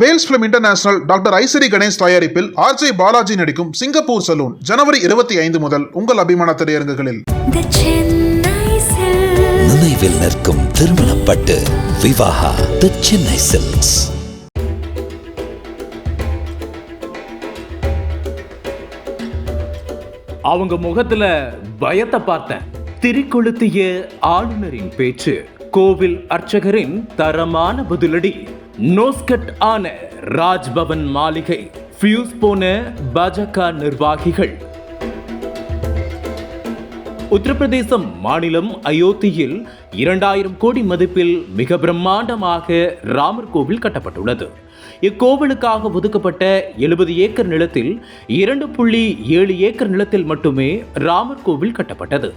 Vels film international doctor Ishari Ganesh தயாரிப்பில் RJ Balaji நடிக்கும் Singapore salon ஜனவரி இருபத்தி ஐந்து முதல் உங்கள் அபிமான திரையரங்குகளில். நினைவில் நிற்கும் திருமணப்பட்டு விவாகா தி சென்னை சில்க்ஸ் அவங்க முகத்துல பயத்தை பார்த்தேன். திரிகொளுத்திய ஆளுநரின் பேச்சு கோவில் அர்ச்சகரின் தரமான பதிலடி. நோஸ்கட் ஆன ராஜ்பவன் மாளிகை ஃபியூஸ் போன பாஜக நிர்வாகிகள். உத்தரப்பிரதேசம் மாநிலம் அயோத்தியில் இரண்டாயிரம் கோடி மதிப்பில் மிக பிரம்மாண்டமாக ராமர் கோவில் கட்டப்பட்டுள்ளது. இக்கோவிலுக்காக ஒதுக்கப்பட்ட எழுபது ஏக்கர் நிலத்தில் இரண்டு புள்ளி ஏழு ஏக்கர் நிலத்தில் மட்டுமே ராமர் கோவில் கட்டப்பட்டது.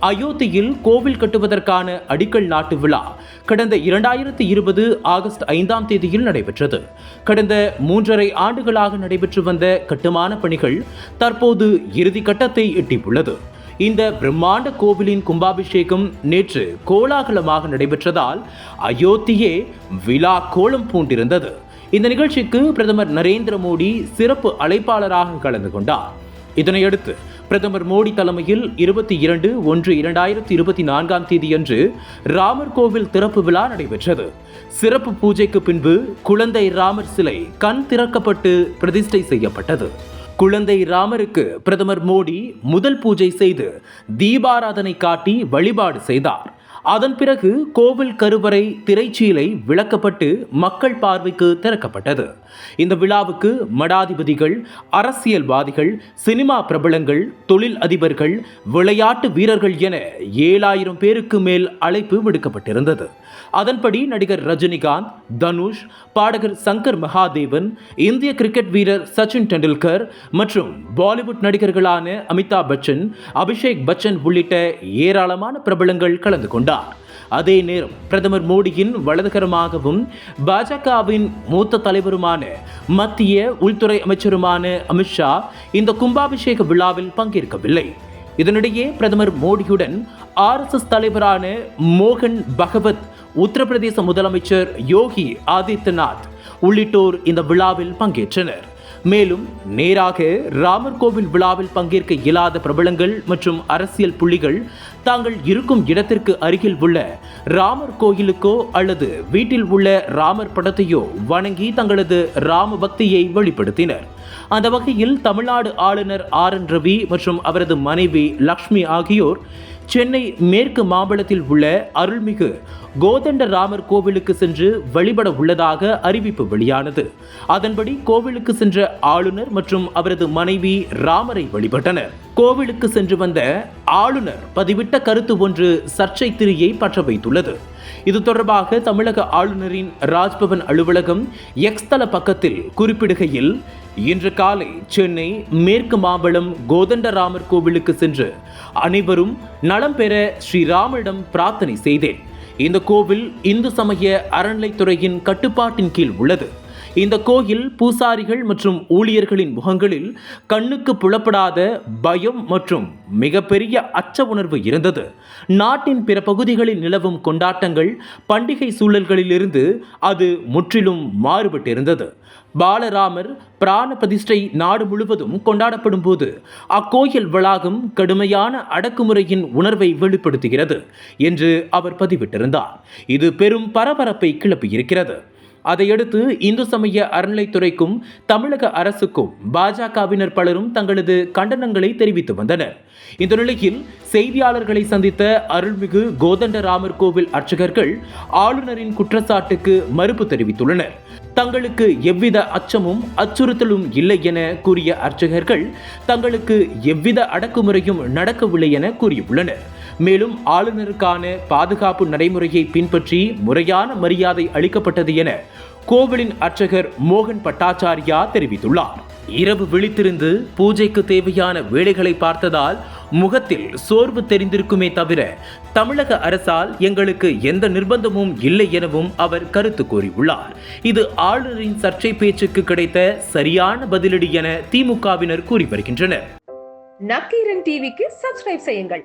அயோத்தியில் கோவில் கட்டுவதற்கான அடிக்கல் நாட்டு விழா கடந்த இரண்டாயிரத்தி இருபது ஆகஸ்ட் ஐந்தாம் தேதியில் நடைபெற்றது. கடந்த மூன்றரை ஆண்டுகளாக நடைபெற்று வந்த கட்டுமான பணிகள் தற்போது இறுதி கட்டத்தை எட்டியுள்ளது. இந்த பிரம்மாண்ட கோவிலின் கும்பாபிஷேகம் நேற்று கோலாகலமாக நடைபெற்றதால் அயோத்தியே விழா கோலம் பூண்டிருந்தது. இந்த நிகழ்ச்சிக்கு பிரதமர் நரேந்திர மோடி சிறப்பு அழைப்பாளராக கலந்து கொண்டார். இதனையடுத்து பிரதமர் மோடி தலைமையில் இருபத்தி இரண்டு ஒன்று இரண்டாயிரத்தி இருபத்தி நான்காம் தேதியன்று ராமர் கோவில் திறப்பு விழா நடைபெற்றது. சிறப்பு பூஜைக்கு பின்பு குழந்தை ராமர் சிலை கண் திறக்கப்பட்டு பிரதிஷ்டை செய்யப்பட்டது. குழந்தை ராமருக்கு பிரதமர் மோடி முதல் பூஜை செய்து தீபாராதனை காட்டி வழிபாடு செய்தார். அதன் பிறகு கோவில் கருவறை திரைச்சீலை விளக்கப்பட்டு மக்கள் பார்வைக்கு திறக்கப்பட்டது. இந்த விழாவுக்கு மடாதிபதிகள் அரசியல்வாதிகள் சினிமா பிரபலங்கள் தொழில் அதிபர்கள் விளையாட்டு வீரர்கள் என ஏழாயிரம் பேருக்கு மேல் அழைப்பு விடுக்கப்பட்டிருந்தது. அதன்படி நடிகர் ரஜினிகாந்த் தனுஷ் பாடகர் சங்கர் மகாதேவன் இந்திய கிரிக்கெட் வீரர் சச்சின் டெண்டுல்கர் மற்றும் பாலிவுட் நடிகர்களான அமிதாப் பச்சன் அபிஷேக் பச்சன் உள்ளிட்ட ஏராளமான பிரபலங்கள் கலந்து கொண்டார். அதே நேரம் பிரதமர் மோடியின் வலதுகரமாகவும் பாஜகவின் மூத்த தலைவருமான மத்திய உள்துறை அமைச்சருமான அமித்ஷா இந்த கும்பாபிஷேக விழாவில் பங்கேற்கவில்லை. இதனிடையே பிரதமர் மோடியுடன் ஆர்எஸ்எஸ் தலைவரான மோகன் பகவத் உத்தரப்பிரதேச முதலமைச்சர் யோகி ஆதித்யநாத் உள்ளிட்டோர் இந்த விழாவில் பங்கேற்றனர். மேலும் நேராக ராமர் கோவில் விழாவில் பங்கேற்க இயலாத பிரபலங்கள் மற்றும் அரசியல் புள்ளிகள் தாங்கள் இருக்கும் இடத்திற்கு அருகில் உள்ள ராமர் கோயிலுக்கோ அல்லது வீட்டில் உள்ள ராமர் படத்தையோ வணங்கி தங்களது ராம பக்தியை வெளிப்படுத்தினர். அந்த வகையில் தமிழ்நாடு ஆளுநர் ஆர் என் ரவி மற்றும் அவரது மனைவி லக்ஷ்மி ஆகியோர் சென்னை மேற்கு மாம்பலத்தில் உள்ள அருள்மிகு கோதண்ட ராமர் கோவிலுக்கு சென்று வழிபட உள்ளதாக அறிவிப்பு வெளியானது. அதன்படி கோவிலுக்கு சென்ற ஆளுநர் மற்றும் அவரது மனைவி ராமரை வழிபட்டனர். கோவிலுக்கு சென்று வந்த ஆளுநர் பதிவிட்ட கருத்து ஒன்று சர்ச்சை திரியை பற்ற வைத்துள்ளது. இது தொடர்பாக தமிழக ஆளுநரின் ராஜ்பவன் அலுவலகம் எக்ஸ் தள பக்கத்தில் குறிப்பிடுகையில் இன்று காலை சென்னை மேற்கு மாம்பலம் கோதண்டராமர் கோவிலுக்கு சென்று அனைவரும் நலம் பெற ஸ்ரீராமனிடம் பிரார்த்தனை செய்தேன். இந்த கோவில் இந்து சமய அறநிலைத்துறையின் கட்டுப்பாட்டின் கீழ் உள்ளது. இந்த கோயில் பூசாரிகள் மற்றும் ஊழியர்களின் முகங்களில் கண்ணுக்கு புலப்படாத பயம் மற்றும் மிகப்பெரிய அச்ச உணர்வு இருந்தது. நாட்டின் பிற பகுதிகளில் நிலவும் கொண்டாட்டங்கள் பண்டிகை சூழல்களிலிருந்து அது முற்றிலும் மாறுபட்டிருந்தது. பாலராமர் பிராண பிரதிஷ்டை நாடு முழுவதும் கொண்டாடப்படும் போது அக்கோயில் வளாகம் கடுமையான அடக்குமுறையின் உணர்வை வெளிப்படுத்துகிறது என்று அவர் பதிவிட்டிருந்தார். இது பெரும் பரபரப்பை கிளப்பியிருக்கிறது. அதையடுத்து இந்து சமய அறநிலைத்துறைக்கும் தமிழக அரசுக்கும் பாஜகவினர் பலரும் தங்களது கண்டனங்களை தெரிவித்து வந்தனர். இந்த நிலையில் செய்தியாளர்களை சந்தித்த அருள்மிகு கோதண்டராமர் கோவில் அர்ச்சகர்கள் ஆளுநரின் குற்றச்சாட்டுக்கு மறுப்பு தெரிவித்துள்ளனர். தங்களுக்கு எவ்வித அச்சமும் அச்சுறுத்தலும் இல்லை என கூறிய அர்ச்சகர்கள் தங்களுக்கு எவ்வித அடக்குமுறையும் நடக்கவில்லை என கூறியுள்ளனர். மேலும் ஆளுநருக்கான பாதுகாப்பு நடைமுறையை பின்பற்றி முறையான மரியாதை அளிக்கப்பட்டது என கோவிலின் அர்ச்சகர் மோகன் பட்டாச்சாரியா தெரிவித்துள்ளார். இரவு விழித்திருந்து பூஜைக்கு தேவையான வேலைகளை பார்த்ததால் முகத்தில் சோர்வு தெரிந்திருக்குமே தவிர தமிழக அரசால் எங்களுக்கு எந்த நிர்பந்தமும் இல்லை எனவும் அவர் கருத்து கூறியுள்ளார். இது ஆளுநரின் சர்ச்சை பேச்சுக்கு கிடைத்த சரியான பதிலடி என திமுகவினர் கூறி வருகின்றனர். நக்கீரன் டிவிக்கு சப்ஸ்கிரைப் செய்யுங்கள்.